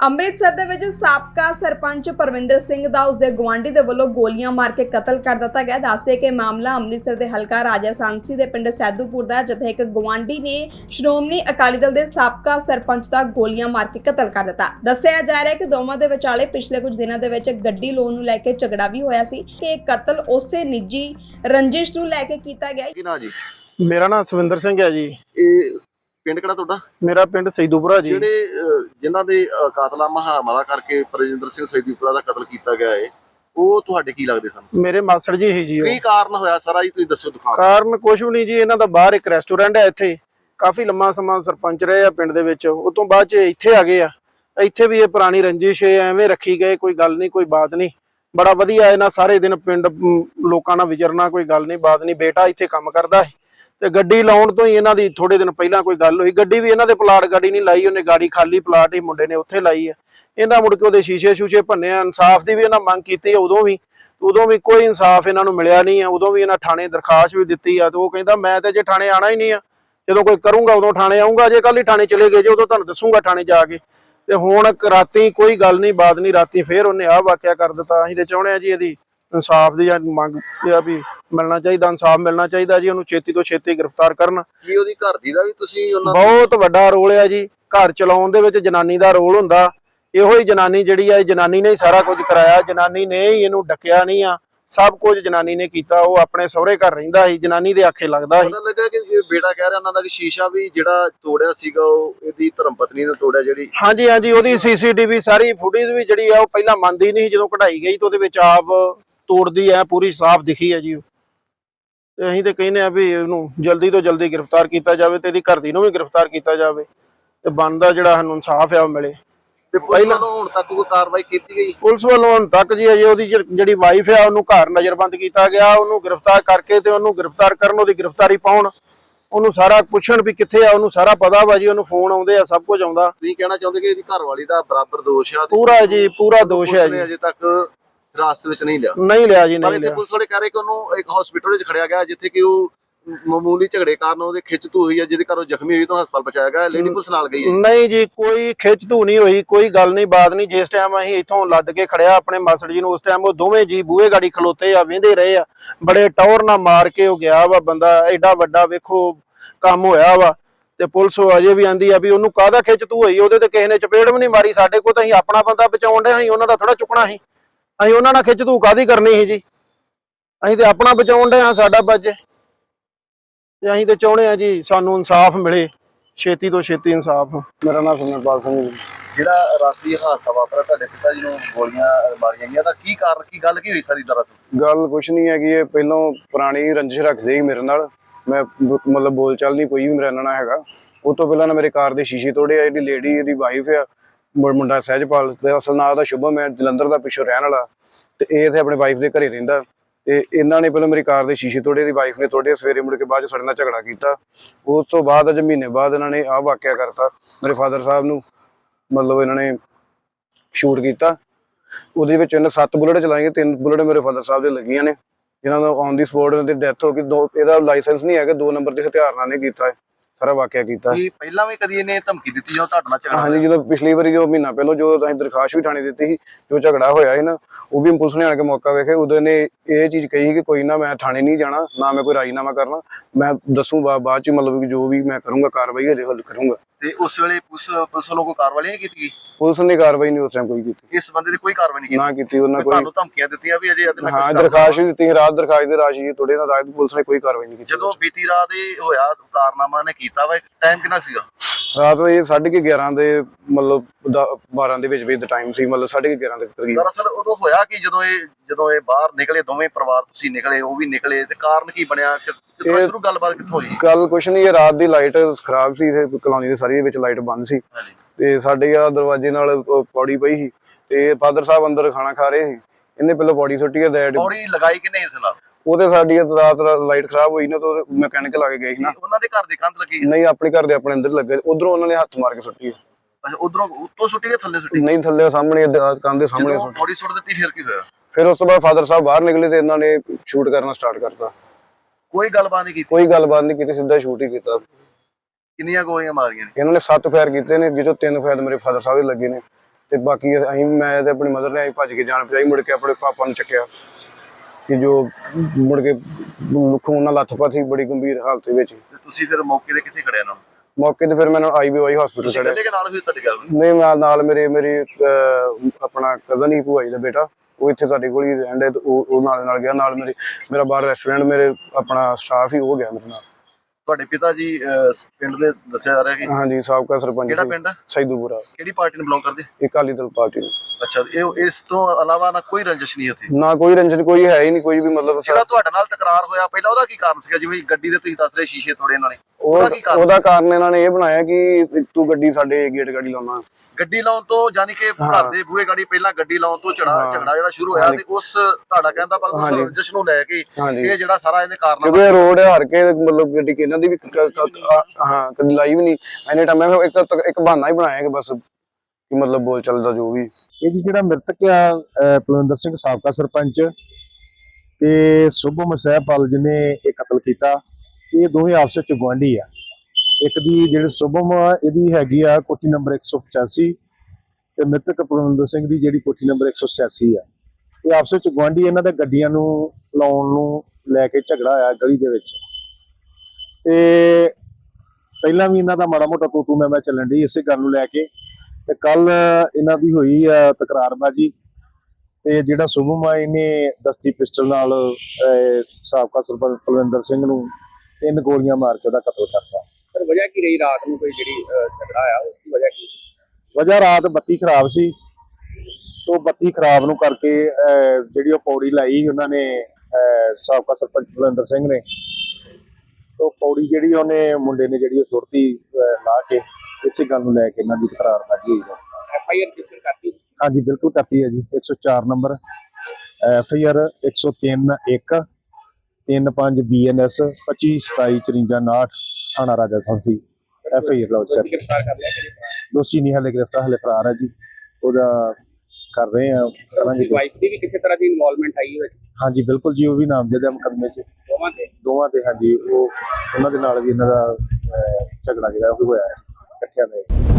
ਅੰਮ੍ਰਿਤਸਰ ਦੇ ਵਿੱਚ ਸਾਬਕਾ ਸਰਪੰਚ ਪਰਵਿੰਦਰ ਸਿੰਘ ਦਾ ਉਸਦੇ ਗਵਾਂਢੀ ਦੇ ਵੱਲੋਂ ਗੋਲੀਆਂ ਮਾਰ ਕੇ ਕਤਲ ਕਰ ਦਿੱਤਾ ਗਿਆ। ਦੱਸੇ ਕਿ ਮਾਮਲਾ ਅੰਮ੍ਰਿਤਸਰ ਦੇ ਹਲਕਾ ਰਾਜਾ ਸਾਂਸੀ ਦੇ ਪਿੰਡ ਸੈਦੂਪੁਰ ਦਾ ਜਿੱਥੇ ਇੱਕ ਗਵਾਂਢੀ ਨੇ ਸ਼੍ਰੋਮਣੀ ਅਕਾਲੀ ਦਲ ਦੇ ਸਾਬਕਾ ਸਰਪੰਚ ਦਾ ਗੋਲੀਆਂ ਮਾਰ ਕੇ ਕਤਲ ਕਰ ਦਿੱਤਾ। ਦੱਸਿਆ ਜਾ ਰਿਹਾ ਹੈ ਕਿ ਦੋਵਾਂ ਦੇ ਵਿਚਾਲੇ ਪਿਛਲੇ ਕੁਝ ਦਿਨਾਂ ਦੇ ਵਿੱਚ ਗੱਡੀ ਲੋਨ ਨੂੰ ਲੈ ਕੇ ਝਗੜਾ ਵੀ ਹੋਇਆ ਸੀ ਕਿ ਇਹ ਕਤਲ ਉਸੇ ਨਿੱਜੀ ਰੰਜਿਸ਼ ਨੂੰ ਲੈ ਕੇ ਕੀਤਾ ਗਿਆ। ਕੀ ਨਾਂ ਜੀ? ਮੇਰਾ ਨਾਮ ਸਵਿੰਦਰ ਸਿੰਘ ਹੈ ਜੀ। ਇਹ ਪਿੰਡ ਕਿਹੜਾ ਤੁਹਾਡਾ? ਮੇਰਾ ਪਿੰਡ ਸੈਦੂਪੁਰਾ ਜੀ। ਜਿਹੜੇ ਜਿਨ੍ਹਾਂ ਦੇ ਅਹ, ਕਾਤਲਾਂ ਮਹਾਮਲਾ ਕਰਕੇ ਪ੍ਰਜਿੰਦਰ ਸਿੰਘ ਸੈਦੀਪੁਰਾ ਦਾ ਕਤਲ ਕੀਤਾ ਗਿਆ ਹੈ ਉਹ ਤੁਹਾਡੇ ਕੀ ਲੱਗਦੇ ਸਨ? ਮੇਰੇ ਮਾਸੜ ਜੀ ਹੀ ਜੀ। ਕੀ ਕਾਰਨ ਹੋਇਆ ਸਾਰਾ? ਜੀ ਤੁਸੀਂ ਦੱਸੋ ਦਿਖਾ ਕਾਰਨ ਕੁਛ ਵੀ ਨਹੀਂ ਜੀ ਇਹਨਾਂ ਦਾ ਬਾਹਰ ਇੱਕ ਰੈਸਟੋਰੈਂਟ ਹੈ ਇੱਥੇ। ਕਾਫੀ ਲੰਮਾ ਸਮਾਂ ਸਰਪੰਚ ਰਹੇ ਆ ਪਿੰਡ ਦੇ ਵਿੱਚ। ਉਹ ਤੋਂ ਬਾਅਦ ਚ ਇੱਥੇ ਆ ਗਏ ਆ। ਇੱਥੇ ਵੀ ਇਹ ਪੁਰਾਣੀ ਰੰਜਿਸ਼ ਹੈ ਐਵੇਂ ਰੱਖੀ ਗਏ ਕੋਈ ਗੱਲ ਨਹੀਂ ਕੋਈ ਬਾਤ ਨਹੀਂ। ਬੜਾ ਵਧੀਆ ਇਹਨਾਂ ਸਾਰੇ ਦਿਨ ਪਿੰਡ ਲੋਕਾਂ ਨਾਲ ਵਿਚਰਨਾ ਕੋਈ ਗੱਲ ਨਹੀਂ ਬਾਤ ਨਹੀਂ। ਬੇਟਾ ਇੱਥੇ ਕੰਮ ਕਰਦਾ ਹੈ ਤੇ ਗੱਡੀ ਲਾਉਣ ਤੋਂ ਹੀ ਇਹਨਾਂ ਦੀ ਥੋੜੇ ਦਿਨ ਪਹਿਲਾਂ ਕੋਈ ਗੱਲ ਹੋਈ। ਗੱਡੀ ਵੀ ਇਹਨਾਂ ਦੇ ਪਲਾਟ ਗਾੜੀ ਨਹੀਂ ਲਾਈ, ਉਹਨੇ ਗਾੜੀ ਖਾਲੀ ਪਲਾਟ ਹੀ ਮੁੰਡੇ ਨੇ ਉੱਥੇ ਲਾਈ ਹੈ ਇਹਨਾਂ ਮੁੜ ਕੇ ਉਹਦੇ ਸ਼ੀਸ਼ੇ ਸ਼ੂਸ਼ੇ ਭੰਨਿਆ ਇਨਸਾਫ ਦੀ ਵੀ ਇਹਨਾਂ ਮੰਗ ਕੀਤੀ ਹੈ ਉਦੋਂ ਵੀ ਉਦੋਂ ਵੀ ਕੋਈ ਇਨਸਾਫ ਇਹਨਾਂ ਨੂੰ ਮਿਲਿਆ ਨਹੀਂ ਆ। ਉਦੋਂ ਵੀ ਇਹਨਾਂ ਥਾਣੇ ਦਰਖਾਸਤ ਵੀ ਦਿੱਤੀ ਆ ਤੇ ਉਹ ਕਹਿੰਦਾ, ਮੈਂ ਤੇ ਜੇ ਥਾਣੇ ਆਣਾ ਹੀ ਨਹੀਂ ਆ। ਜਦੋਂ ਕੋਈ ਕਰੂੰਗਾ ਉਦੋਂ ਥਾਣੇ ਆਉਂਗਾ ਜੇ ਕੱਲ ਹੀ ਥਾਣੇ ਚਲੇ ਗਏ, ਜੇ ਉਦੋਂ ਤੁਹਾਨੂੰ ਦੱਸੂਗਾ ਥਾਣੇ ਜਾ ਕੇ। ਤੇ ਹੁਣ ਰਾਤੀ ਕੋਈ ਗੱਲ ਨਹੀਂ ਬਾਤ ਨਹੀਂ, ਰਾਤੀ ਫੇਰ ਉਹਨੇ ਆਹ ਵਾਕਿਆ ਕਰ ਦਿੱਤਾ। ਅਸੀਂ ਤੇ ਚਾਹੁੰਦੇ ਆ ਜੀ ਇਹਦੀ ਇਨਸਾਫ ਦੀ ਮੰਗ ਆ ਵੀ ਮਿਲਣਾ ਚਾਹੀਦਾ ਇਨਸਾਫ ਮਿਲਣਾ ਚਾਹੀਦਾ ਜੀ ਉਹਨੂੰ ਛੇਤੀ ਤੋਂ ਛੇਤੀ ਗ੍ਰਿਫਤਾਰ ਕਰਨ। ਕੀ ਉਹਦੀ ਘਰ ਦੀ ਦਾ ਵੀ ਤੁਸੀਂ ਉਹਨਾਂ ਬਹੁਤ ਵੱਡਾ ਰੋਲ ਹੈ ਜੀ ਘਰ ਚਲਾਉਣ ਦੇ ਵਿੱਚ ਜਨਾਨੀ ਦਾ ਰੋਲ ਹੁੰਦਾ। ਇਹੋ ਹੀ ਜਨਾਨੀ ਜਿਹੜੀ ਹੈ ਜਨਾਨੀ ਨੇ ਹੀ ਸਾਰਾ ਕੁਝ ਕਰਾਇਆ ਜਨਾਨੀ ਨੇ ਹੀ ਇਹਨੂੰ ਡੱਕਿਆ ਨਹੀਂ ਆ। ਸਭ ਕੁਝ ਜਨਾਨੀ ਨੇ ਕੀਤਾ ਉਹ ਆਪਣੇ ਸਹੁਰੇ ਘਰ ਰਹਿੰਦਾ ਸੀ ਜਨਾਨੀ ਦੇ ਆਖੇ ਲੱਗਦਾ ਸੀ। ਪਤਾ ਲੱਗਾ ਕਿ ਇਹ ਬੇਟਾ ਕਹਿ ਰਿਹਾ ਉਹਨਾਂ ਦਾ ਕਿ ਸ਼ੀਸ਼ਾ ਵੀ ਜਿਹੜਾ ਤੋੜਿਆ ਸੀਗਾ ਉਹ ਇਹਦੀ ਧਰਮ ਪਤਨੀ ਨੇ ਤੋੜਿਆ ਜਿਹੜੀ ਹਾਂਜੀ ਹਾਂਜੀ ਉਹਦੀ ਸੀਸੀਟੀਵੀ ਸਾਰੀ ਫੁਟੇਜ ਵੀ ਜਿਹੜੀ ਆ ਉਹ ਪਹਿਲਾਂ ਮੰਨਦੀ ਨਹੀਂ ਜਦੋਂ ਕਢਾਈ ਗਈ ਤਾਂ ਉਹਦੇ ਵਿੱਚ ਆਪ ਤੋੜਦੀ ਹੈ ਪੂਰੀ ਸਾਫ਼ ਦਿਖੀ ਹੈ ਜੀ। ਤੇ ਅਸੀਂ ਤੇ ਕਹਿੰਦੇ ਆ ਵੀ ਇਹਨੂੰ ਜਲਦੀ ਤੋਂ ਜਲਦੀ ਗ੍ਰਿਫਤਾਰ ਕੀਤਾ ਜਾਵੇ ਤੇ ਇਹਦੀ ਘਰ ਦੀ ਨੂੰ ਵੀ ਗ੍ਰਿਫਤਾਰ ਕੀਤਾ ਜਾਵੇ। ਤੇ ਬਣਦਾ ਜਿਹੜਾ ਸਾਨੂੰ ਇਨਸਾਫ ਆ ਉਹ ਮਿਲੇ। ਤੇ ਵੱਲੋਂ ਹੁਣ ਤੱਕ ਕੋਈ ਕਾਰਵਾਈ ਕੀਤੀ ਗਈ? ਪੁਲਿਸ ਵੱਲੋਂ ਹੁਣ ਤੱਕ ਜੀ ਅਜੇ ਉਹਦੀ ਜਿਹੜੀ- ਵਾਈਫ ਆ ਉਹਨੂੰ ਘਰ ਨਜ਼ਰਬੰਦ ਕੀਤਾ ਗਿਆ। ਉਹਨੂੰ ਗ੍ਰਿਫਤਾਰ ਕਰਕੇ ਤੇ ਉਹਨੂੰ ਗ੍ਰਿਫਤਾਰ ਕਰਨ ਉਹਦੀ ਗ੍ਰਿਫਤਾਰੀ ਪਾਉਣ। ਉਹਨੂੰ ਸਾਰਾ ਪੁੱਛਣ ਵੀ ਕਿੱਥੇ ਆ ਉਹਨੂੰ ਸਾਰਾ ਪਤਾ ਵਾ ਜੀ ਉਹਨੂੰ ਫੋਨ ਆਉਂਦੇ ਆ ਸਭ ਕੁਝ ਆਉਂਦਾ। ਤੁਸੀਂ ਕਹਿਣਾ ਚਾਹੁੰਦੇ ਕਿ ਇਹਦੀ ਘਰ ਵਾਲੀ ਦਾ ਬਰਾਬਰ ਦੋਸ਼ ਆ? ਪੂਰਾ ਜੀ ਪੂਰਾ ਦੋਸ਼ ਹੈ ਜੀ। ਅਜੇ ਤੱਕ ਹਿਰਾਸਤ ਵਿੱਚ ਨਹੀਂ ਲਿਆ। ਨਹੀਂ ਲਿਆ ਜੀ ਪਰ ਨਹੀਂ ਇੱਥੇ ਲਿਆ। ਪੁਲਿਸ ਵਾਲੇ ਕਹਿ ਰਹੇ ਕਿ ਉਹਨੂੰ ਇੱਕ ਹਸਪੀਟਲ ਵਿੱਚ ਖੜਿਆ ਗਿਆ ਜਿੱਥੇ ਕਿ ਉਹ ਮਾਮੂਲੀ ਝਗੜੇ ਕਾਰਨ ਉਹਦੇ ਖਿੱਚ ਧੂ ਹੋਈ ਹੈ ਜਿਹਦੇ ਕਾਰਨ ਉਹ ਜ਼ਖਮੀ ਹੋਈ ਤਾਂ ਹਸਪਤਾਲ ਪਹੁੰਚਾਇਆ ਗਿਆ ਲੇਡੀ ਪੁਲਿਸ ਨਾਲ ਗਈ ਹੈ। ਨਹੀਂ ਜੀ ਕੋਈ ਖਿੱਚ ਧੂ ਨਹੀਂ ਹੋਈ ਕੋਈ ਗੱਲ ਨਹੀਂ ਬਾਤ ਨਹੀਂ। ਜਿਸ ਟਾਈਮ ਅਸੀਂ ਇੱਥੋਂ ਲੱਦ ਕੇ ਖੜਿਆ ਆਪਣੇ ਮਾਸੜ ਜੀ ਨੂੰ ਉਸ ਟਾਈਮ ਉਹ ਦੋਵੇਂ ਜੀ ਬੂਹੇ ਗਾੜੀ ਖਲੋਤੇ ਆ ਵੇਂਦੇ ਰਹੇ ਆ। ਬੜੇ ਟੌਰ ਨਾਲ ਮਾਰ ਕੇ ਉਹ ਗਿਆ ਵਾ ਬੰਦਾ ਐਡਾ ਵੱਡਾ ਵੇਖੋ ਕੰਮ ਹੋਇਆ ਵਾ। ਤੇ ਪੁਲਿਸ ਉਹ ਅਜੇ ਵੀ ਆਂਦੀ ਆ ਵੀ ਉਹਨੂੰ ਕਾਹਦਾ ਖਿੱਚ ਧੂ ਹੋਈ ਉਹਦੇ ਤੇ ਕਿਸੇ ਨੇ ਚਪੇੜ ਵੀ ਨਹੀਂ ਮਾਰੀ ਸਾਡੇ ਕੋਲ ਤਾਂ ਅਸੀਂ ਆਪਣਾ ਬੰਦਾ ਬਚਾਉਣ ਦੇ ਅਸੀਂ ਉਹਨਾਂ ਦਾ ਥੋੜਾ ਚੁੱਕਣਾ ਸੀ। ਅਸੀਂ ਉਹਨਾਂ ਨਾਲ ਖਿੱਚ ਧੂ ਕਾਦੀ ਕਰਨੀ ਸੀ ਜੀ? ਅਸੀਂ ਤੇ ਆਪਣਾ ਬਚਾਉਣ ਦੇ ਆ ਸਾਡਾ ਬਚੇ ਤੇ ਅਸੀਂ ਤੇ ਚਾਹੁੰਦੇ ਆ ਜੀ ਸਾਨੂੰ ਇਨਸਾਫ ਮਿਲੇ ਛੇਤੀ ਤੋਂ ਛੇਤੀ ਇਨਸਾਫ। ਮੇਰਾ ਨਾਮ ਸੁਮਰਪਾਲ ਸਿੰਘ ਜੀ। ਜਿਹੜਾ ਰਾਤੀ ਹਾਦਸਾ ਵਾਪਰਿਆ ਤੁਹਾਡੇ ਪਿਤਾ ਜੀ ਨੂੰ ਗੋਲੀਆਂ ਮਾਰੀਆਂ ਗਈਆਂ ਤਾਂ ਕੀ ਕਾਰਨ ਕੀ ਗੱਲ ਕੀ ਹੋਈ ਸਾਰੀ ਦਰਅਸਲ? ਗੱਲ ਕੁਛ ਨਹੀਂ ਹੈਗੀ ਇਹ ਪਹਿਲਾਂ ਪੁਰਾਣੀ ਰੰਜਿਸ਼ ਰੱਖਦੇ ਸੀ ਮੇਰੇ ਨਾਲ। ਮੈਂ ਮਤਲਬ ਬੋਲ ਚਾਲ ਨਹੀਂ ਕੋਈ ਵੀ ਮੇਰੇ ਨਾਲ ਨਾ ਹੈਗਾ। ਉਹ ਤੋਂ ਪਹਿਲਾਂ ਨਾ ਮੇਰੇ ਕਾਰ ਦੇ ਸ਼ੀਸ਼ੇ ਤੋੜੇ ਆ ਜਿਹੜੀ ਲੇਡੀ ਇਹਦੀ ਵਾਈਫ ਆ ਮੁੰਡਾ ਸਹਿਜਪਾਲ ਤੇ ਅਸਲ ਨਾਂ ਦਾ ਸ਼ੁਭਮ ਹੈ, ਜਲੰਧਰ ਦਾ ਪਿੱਛੋਂ ਰਹਿਣ ਵਾਲਾ ਤੇ ਇਹ ਇੱਥੇ ਆਪਣੇ ਵਾਈਫ ਦੇ ਘਰੇ ਰਹਿੰਦਾ ਤੇ ਇਹਨਾਂ ਨੇ ਪਹਿਲਾਂ ਮੇਰੀ ਕਾਰ ਦੇ ਸ਼ੀਸ਼ੇ ਤੋੜੇ ਦੀ ਵਾਈਫ ਨੇ ਤੋੜੇ, ਸਵੇਰੇ ਮੁੜ ਕੇ ਬਾਅਦ ਸਾਡੇ ਨਾਲ ਝਗੜਾ ਕੀਤਾ। ਉਸ ਤੋਂ ਬਾਅਦ ਅਜ ਮਹੀਨੇ ਬਾਅਦ ਇਹਨਾਂ ਨੇ ਆਹ ਵਾਕਿਆ ਕਰਤਾ, ਮੇਰੇ ਫਾਦਰ ਸਾਹਿਬ ਨੂੰ ਮਤਲਬ ਇਹਨਾਂ ਨੇ ਸ਼ੂਟ ਕੀਤਾ। ਉਹਦੇ ਵਿੱਚ ਇਹਨੇ ਸੱਤ ਬੁਲਟ ਚਲਾਈਆਂ, ਤਿੰਨ ਬੁਲਟ ਮੇਰੇ ਫਾਦਰ ਸਾਹਿਬ ਦੇ ਲੱਗੀਆਂ ਨੇ। ਜਿਨ੍ਹਾਂ ਦਾ ਔਨ ਦੀ ਸਪੋਟ ਉਹਨਾਂ ਦੀ ਡੈਥ ਹੋ ਗਈ, ਦੋ, ਇਹਦਾ ਲਾਇਸੈਂਸ ਨਹੀਂ ਹੈਗਾ, ਦੋ ਨੰਬਰ ਦੇ ਹਥਿਆਰ ਨਾਲ ਨੇ ਕੀਤਾ ਹੈ। ਸਾਰਾ ਵਾਕਿਆ ਕੀਤਾ। ਕੀ ਪਹਿਲਾਂ ਵੀ ਕਦੀ ਇਹਨੇ ਧਮਕੀ ਦਿੱਤੀ ਜਦੋਂ ਤੁਹਾਡੇ ਨਾਲ ਝਗੜਾ ਹਾਂਜੀ ਜਦੋਂ ਪਿਛਲੀ ਵਾਰੀ ਜੋ ਮਹੀਨਾ ਪਹਿਲਾਂ ਜੋ ਅਸੀਂ ਦਰਖਾਸਤ ਵੀ ਥਾਣੇ ਦਿੱਤੀ ਸੀ ਜੋ ਝਗੜਾ ਹੋਇਆ ਸੀ ਨਾ ਉਹ ਵੀ ਪੁਲਿਸ ਨੇ ਆਣ ਕੇ ਮੌਕਾ ਵੇਖੇ ਉਦੋਂ ਨੇ ਇਹ ਚੀਜ਼ ਕਹੀ ਕਿ ਕੋਈ ਨਾ ਮੈਂ ਥਾਣੇ ਨਹੀਂ ਜਾਣਾ ਨਾ ਮੈਂ ਕੋਈ ਰਾਜੀਨਾਮਾ ਕਰਨਾ। ਮੈਂ ਦੱਸੂ ਬਾਅਦ ਚ ਮਤਲਬ ਕਿ ਜੋ ਵੀ ਮੈਂ ਕਰੂੰਗਾ ਕਾਰਵਾਈ ਹਲੇ ਹੱਲ ਕਰੂੰਗਾ। ਤੇ ਉਸ ਵੇਲੇ ਪੁਲਿਸ ਪੁਲਿਸ ਵੱਲੋਂ ਕੋਈ ਕਾਰਵਾਈ ਨਹੀਂ ਕੀਤੀ ਗਈ? ਪੁਲਿਸ ਨੇ ਕਾਰਵਾਈ ਨਹੀਂ ਉਸ ਟਾਈਮ ਕੋਈ ਕੀਤੀ। ਇਸ ਬੰਦੇ ਦੀ ਕੋਈ ਕਾਰਵਾਈ ਨਹੀਂ ਕੀਤੀ? ਨਾ ਕੀਤੀ ਉਹਨਾਂ ਕੋਈ ਤੁਹਾਨੂੰ ਧਮਕੀਆਂ ਦਿੱਤੀਆਂ ਵੀ ਅਜੇ ਹਾਂ ਦਰਖਾਸਤ ਵੀ ਦਿੱਤੀ ਰਾਤ ਦਰਖਾਸਤ ਦੇ ਰਾਸ਼ੀ ਜੀ ਥੋੜੇ ਨਾਲ ਰਾਤ ਪੁਲਿਸ ਨੇ ਕੋਈ ਕਾਰਵਾਈ ਨਹੀਂ ਕੀਤੀ। ਜਦੋਂ ਬੀਤੀ ਰਾਤ ਇਹ ਹੋਇਆ ਕਾਰਨਾਮਾ ਨੇ ਕੀਤਾ ਵਾ ਟਾਈਮ ਕਿੰਨਾ ਸੀਗਾ? ਰਾਤ ਇਹ 11:30 ਦੇ ਮਤਲਬ 12 ਦੇ ਵਿੱਚ ਵਿੱਚ ਦਾ ਟਾਈਮ ਸੀ ਮਤਲਬ 11:30 ਦੇ ਕਰੀਬ। ਦਰਅਸਲ ਉਦੋਂ ਹੋਇਆ ਕਿ ਜਦੋਂ ਇਹ ਜਦੋਂ ਇਹ ਬਾਹਰ ਨਿਕਲੇ ਦੋਵੇਂ ਪਰਿਵਾਰ ਤੁਸੀਂ ਨਿਕਲੇ ਉਹ ਵੀ ਨਿਕਲੇ ਤੇ ਕਾਰਨ ਕੀ ਬਣਿਆ? ਕਿ ਕਿੱਥੋਂ ਸ਼ੁਰੂ ਗੱਲਬਾਤ ਕਿੱਥੋਂ ਹੋਈ? ਕੱਲ ਕੁਛ ਨਹੀਂ ਇਹ ਰਾਤ ਦੀ ਲਾਈਟ ਖਰਾਬ ਸੀ ਤੇ ਕਲੋਨੀ ਦੇ ਸਾਰੀ ਵਿੱਚ ਲਾਈਟ ਬੰਦ ਸੀ। ਤੇ ਸਾਡੇ ਆ ਦਰਵਾਜ਼ੇ ਨਾਲ ਪੌੜੀ ਪਈ ਸੀ ਤੇ ਫਾਦਰ ਸਾਹਿਬ ਅੰਦਰ ਖਾਣਾ ਖਾ ਰਹੇ ਸੀ। ਇਹਨੇ ਪਹਿਲਾਂ ਪੌੜੀ ਸੁੱਟੀ ਹੈ ਡੈਡ ਪੌੜੀ ਲਗਾਈ ਕਿ ਨਹੀਂ ਇਸ ਨਾਲ? ਉਹਦੇ ਸਾਡੀ ਰਾਤ ਲਾਈਟ ਖਰਾਬ ਹੋਈ ਨਾ ਤਾਂ ਮੈਕੈਨਿਕ ਲਾ ਕੇ ਗਏ ਸੀ ਨਾ। ਉਹਨਾਂ ਦੇ ਘਰ ਦੇ ਕੰਧ ਲੱਗੀ ਨਹੀਂ ਆਪਣੇ ਘਰ ਦੇ ਆਪਣੇ ਅੰਦਰ ਲੱਗੇ। ਉਧਰੋਂ ਉਹਨਾਂ ਨੇ ਹੱਥ ਮਾਰ ਕੇ ਸੁੱਟੀ। ਅੱਛਾ ਉਧਰੋਂ ਉੱਤੋਂ ਸੁੱਟੀ ਕੇ ਥੱਲੇ ਸੁੱਟੀ? ਨਹੀਂ ਥੱਲੇ ਸਾਹਮਣੇ ਕੰਨ ਦੇ ਸਾਹਮਣੇ ਸੁੱਟੀ। ਪੌੜੀ ਸੁੱਟ ਦਿੱਤੀ ਫਿਰ ਕੀ ਹੋਇਆ? ਫਿਰ ਉਸ ਤੋਂ ਬਾਅਦ ਫਾਦਰ ਸਾਹਿਬ ਬਾਹਰ ਨਿਕਲੇ ਤੇ ਇਹਨਾਂ ਨੇ ਸ਼ੂਟ ਕਰਨਾ ਸਟਾਰਟ ਕਰਤਾ। ਕੋਈ ਗੱਲਬਾਤ ਨਹੀਂ ਕੀਤੀ? ਕੋਈ ਗੱਲਬਾਤ ਨਹੀਂ ਕੀਤੀ ਸਿੱਧਾ ਸ਼ੂਟ ਹੀ ਕੀਤਾ। ਕਿੰਨੀਆਂ ਗੋਲੀਆਂ ਮਾਰੀਆਂ ਨੇ? ਇਹਨਾਂ ਨੇ ਸੱਤ ਫਾਇਰ ਕੀਤੇ ਨੇ ਜਿਸ ਤਿੰਨ ਫਾਇਰ ਮੇਰੇ ਫਾਦਰ ਸਾਹਿਬ ਦੇ ਲੱਗੇ ਨੇ। ਤੇ ਬਾਕੀ ਅਸੀਂ ਮੈਂ ਤੇ ਆਪਣੀ ਮਦਰ ਨੇ ਅਸੀਂ ਭੱਜ ਕੇ ਜਾਨ ਪਜਾਈ ਮੁੜ ਕੇ ਆਪਣੇ ਪਾਪਾ ਨੂੰ ਚੱਕਿਆ। ਕਿ ਜੋ ਮੁੜ ਕੇ ਖੂਨ ਨਾਲ ਲੱਥਪੱਥ ਸੀ ਬੜੀ ਗੰਭੀਰ ਹਾਲਤ ਵਿੱਚ। ਤੇ ਤੁਸੀਂ ਫਿਰ ਮੌਕੇ ਤੇ ਕਿੱਥੇ ਖੜਿਆ ਨਾ ਮੌਕੇ ਤੇ ਫਿਰ ਮੈਨੂੰ ਆਈਬੀਵਾਈ ਹਸਪੀਟਲ ਛੜਿਆ ਕਹਿੰਦੇ ਨਾਲ ਵੀ ਤੁਹਾਡੇ ਗੱਲ ਨਹੀਂ ਨਾਲ ਨਾਲ ਮੇਰੇ ਮੇਰੇ ਆਪਣਾ ਕਜ਼ਨ ਹੀ ਭੂਆ ਜੀ ਦਾ ਬੇਟਾ। ਉਹ ਇੱਥੇ ਸਾਡੇ ਕੋਲ ਹੀ ਰਹਿੰਦੇ ਤੇ ਉਹ ਉਹ ਨਾਲ ਨਾਲ ਗਿਆ। ਨਾਲ ਮੇਰੇ ਮੇਰਾ ਬਾਹਰ ਰੈਸਟੋਰੈਂਟ ਮੇਰੇ ਆਪਣਾ ਸਟਾਫ ਹੀ ਹੋ ਗਿਆ ਮੇਰੇ ਨਾਲ। ਤੁਹਾਡੇ ਪਿਤਾ ਜੀ ਪਿੰਡ ਦੇ ਦੱਸਿਆ ਜਾ ਰਿਹਾ ਕਿ ਹਾਂਜੀ ਸਾਬਕਾ ਸਰਪੰਚ ਕਿਹੜਾ ਪਿੰਡ? ਸੈਦੂਪੁਰਾ ਕਿਹੜੀ ਪਾਰਟੀ ਨੂੰ ਬਿਲੋਂਗ ਕਰਦੇ ਅਕਾਲੀ ਦਲ ਪਾਰਟੀ ਨੂੰ। ਅੱਛਾ ਇਹ ਇਸ ਤੋਂ ਇਲਾਵਾ ਨਾ ਕੋਈ ਰੰਜਿਸ਼ ਨਹੀਂ ਉੱਥੇ ਨਾ ਕੋਈ ਰੰਜਨ ਕੋਈ ਹੈ ਹੀ ਨਹੀਂ ਕੋਈ ਵੀ ਮਤਲਬ ਜਿਹੜਾ ਤੁਹਾਡੇ ਨਾਲ ਤਕਰਾਰ ਹੋਇਆ ਪਹਿਲਾਂ ਉਹਦਾ ਕੀ ਕਾਰਨ ਸੀਗਾ ਜਿਵੇਂ ਗੱਡੀ ਦੇ ਤੁਸੀਂ ਦੱਸ ਰਹੇ ਸ਼ੀਸ਼ੇ ਤੋੜੇ ਇਹਨਾਂ ਨੇ ਉਹਦਾ ਕਾਰਨ ਉਹਦਾ ਕਾਰਨ ਇਹਨਾਂ ਨੇ ਇਹ ਬਣਾਇਆ ਕਿ ਤੂੰ ਗੱਡੀ ਸਾਡੇ ਗੇਟ ਗਾੜੀ ਲਾਉਣਾ ਗੱਡੀ ਲਾਉਣ ਤੋਂ ਯਾਨੀ ਕਿ ਘਰ ਦੇ ਬੂਹੇ ਗਾੜੀ ਪਹਿਲਾਂ ਗੱਡੀ ਲਾਉਣ ਤੋਂ ਝੜਾ। ਝਗੜਾ ਜਿਹੜਾ ਸ਼ੁਰੂ ਹੋਇਆ ਤੇ ਉਸ ਤੁਹਾਡਾ ਕਹਿੰਦਾ ਪਰ ਉਸ। ਰੰਜਿਸ਼ ਨੂੰ ਲੈ ਕੇ। ਇਹ ਜਿਹੜਾ ਸਾਰਾ ਇਹਨੇ ਕਾਰਨ ਕਿਉਂਕਿ ਰੋਡ ਹਾਰ ਕੇ ਮਤਲਬ ਗੱਡੀ ਕਿ ਇਹਨਾਂ ਦੀ ਵੀ ਕ- ਕ- ਕ- ਹਾਂ, ਕਦੀ ਲਾਈ ਨਹੀਂ। ਐਨੇ ਟਾਈਮ ਮੈਂ ਇੱਕ ਇੱਕ ਬਹਾਨਾ ਹੀ ਬਣਾਇਆ ਕਿ ਬਸ ਕਿ ਮਤਲਬ ਬੋਲ ਚੱਲਦਾ ਜੋ ਵੀ। ਇਹ ਜੀ ਜਿਹੜਾ ਮ੍ਰਿਤਕ ਆ, ਅਹ, ਪਲਵਿੰਦਰ ਸਿੰਘ ਸਾਬਕਾ ਸਰਪੰਚ ਤੇ ਸੁਭਮ ਸਹਿਪਾਲ ਜਿਹਨੇ ਇਹ ਕਤਲ ਕੀਤਾ, ਇਹ ਦੋਵੇਂ ਆਪਸ ਵਿੱਚ ਗੁਆਂਢੀ ਆ। ਇੱਕ ਦੀ ਜਿਹੜੀ ਸੁਭਮ ਆ, ਇਹਦੀ ਹੈਗੀ ਆ ਕੋਠੀ ਨੰਬਰ 185 ਤੇ ਮ੍ਰਿਤਕ ਪਲਵਿੰਦਰ ਸਿੰਘ ਦੀ ਜਿਹੜੀ ਕੋਠੀ ਨੰਬਰ 186 ਆ। ਇਹ ਆਪਸ ਵਿੱਚ ਗੁਆਂਢੀ ਇਹਨਾਂ ਦੇ ਗੱਡੀਆਂ ਨੂੰ ਲਾਉਣ ਨੂੰ ਲੈ ਕੇ ਝਗੜਾ ਹੋਇਆ ਗਲੀ ਦੇ ਵਿੱਚ। ਤੇ ਪਹਿਲਾਂ ਵੀ ਇਹਨਾਂ ਦਾ ਮਾੜਾ ਮੋਟਾ ਤੂੰ ਤੂੰ ਮੈਂ ਮੈਂ ਚੱਲਣ ਦੀ ਇਸੇ ਗੱਲ ਨੂੰ ਲੈ ਕੇ। ਤੇ ਕੱਲ ਇਹਨਾਂ ਦੀ ਹੋਈ ਆ ਤਕਰਾਰਬਾਜੀ ਤੇ ਜਿਹੜਾ ਸੁਭਮ ਇਹਨੇ ਦਸਤੀ ਪਿਸਟਲ ਨਾਲ ਸਾਬਕਾ ਸਰਪੰਚ ਕੁਲਵਿੰਦਰ ਸਿੰਘ ਨੂੰ ਤਿੰਨ ਗੋਲੀਆਂ ਮਾਰ ਕੇ ਉਹਦਾ ਕਤਲ ਕਰਤਾ ਸਰ ਵਜ੍ਹਾ ਕੀ ਰਹੀ ਰਾਤ ਨੂੰ ਕੋਈ ਜਿਹੜੀ ਝਗੜਾ ਆਇਆ ਉਸ ਦੀ ਵਜ੍ਹਾ ਕੀ ਸੀ? ਵਜ੍ਹਾ ਰਾਤ ਬੱਤੀ ਖਰਾਬ ਸੀ। ਤੋਂ ਬੱਤੀ ਖਰਾਬ ਨੂੰ ਕਰਕੇ ਜਿਹੜੀ ਉਹ ਪੌੜੀ ਲਾਈ ਉਹਨਾਂ ਨੇ ਸਾਬਕਾ ਸਰਪੰਚ ਕੁਲਵਿੰਦਰ ਸਿੰਘ ਨੇ ਤੋਂ ਪੌੜੀ ਜਿਹੜੀ ਉਹਨੇ ਮੁੰਡੇ ਨੇ ਜਿਹੜੀ ਉਹ ਅਹ, ਲਾ ਕੇ ਇਸੇ ਗੱਲ ਨੂੰ ਲੈ ਕੇ ਇਹਨਾਂ ਦੀ ਤਕਰਾਰਬਾਜੀ ਹੋਈ ਹੈ। ਐਫ ਆਈ ਆਰ ਰਜਿਸਟਰ ਕਰਤੀ? ਹਾਂਜੀ ਬਿਲਕੁਲ ਕਰਤੀ ਹੈ ਜੀ। 104 number F I R 103 1 35 BNS 25 27 54 59 ਥਾਣਾ Raja Sansi. F I R lodge ਦੋਸ਼ੀ ਕਰ ਗ੍ਰਿਫਤਾਰ ਕਰ ਲਿਆ ਕਿਹੜੇ ਭਰਾ ਦੋਸ਼ੀ ਨਹੀਂ ਹਲੇ ਗ੍ਰਿਫਤਾਰ ਹਲੇ ਫਰਾਰ ਹੈ ਜੀ। ਉਹਦਾ ਕਰ ਰਹੇ ਆ ਕਰਾਂਗੇ ਵਾਈਫ ਦੀ ਵੀ ਕਿਸੇ ਤਰ੍ਹਾਂ ਦੀ ਇਨਵੋਲਵਮੈਂਟ ਆਈ ਵਿੱਚ ਹਾਂਜੀ ਬਿਲਕੁਲ ਜੀ ਉਹ ਵੀ ਨਾਮਜ਼ਦ ਹੈ ਮੁਕੱਦਮੇ 'ਚ। ਦੋਵਾਂ ਤੇ? ਦੋਵਾਂ ਤੇ ਹਾਂਜੀ ਉਹ ਉਹਨਾਂ ਦੇ ਨਾਲ ਵੀ ਇਹਨਾਂ ਦਾ ਝਗੜਾ ਜਿਹੜਾ ਉਹ ਹੋਇਆ ਹੈ ਇਕੱਠਿਆਂ ਦਾ।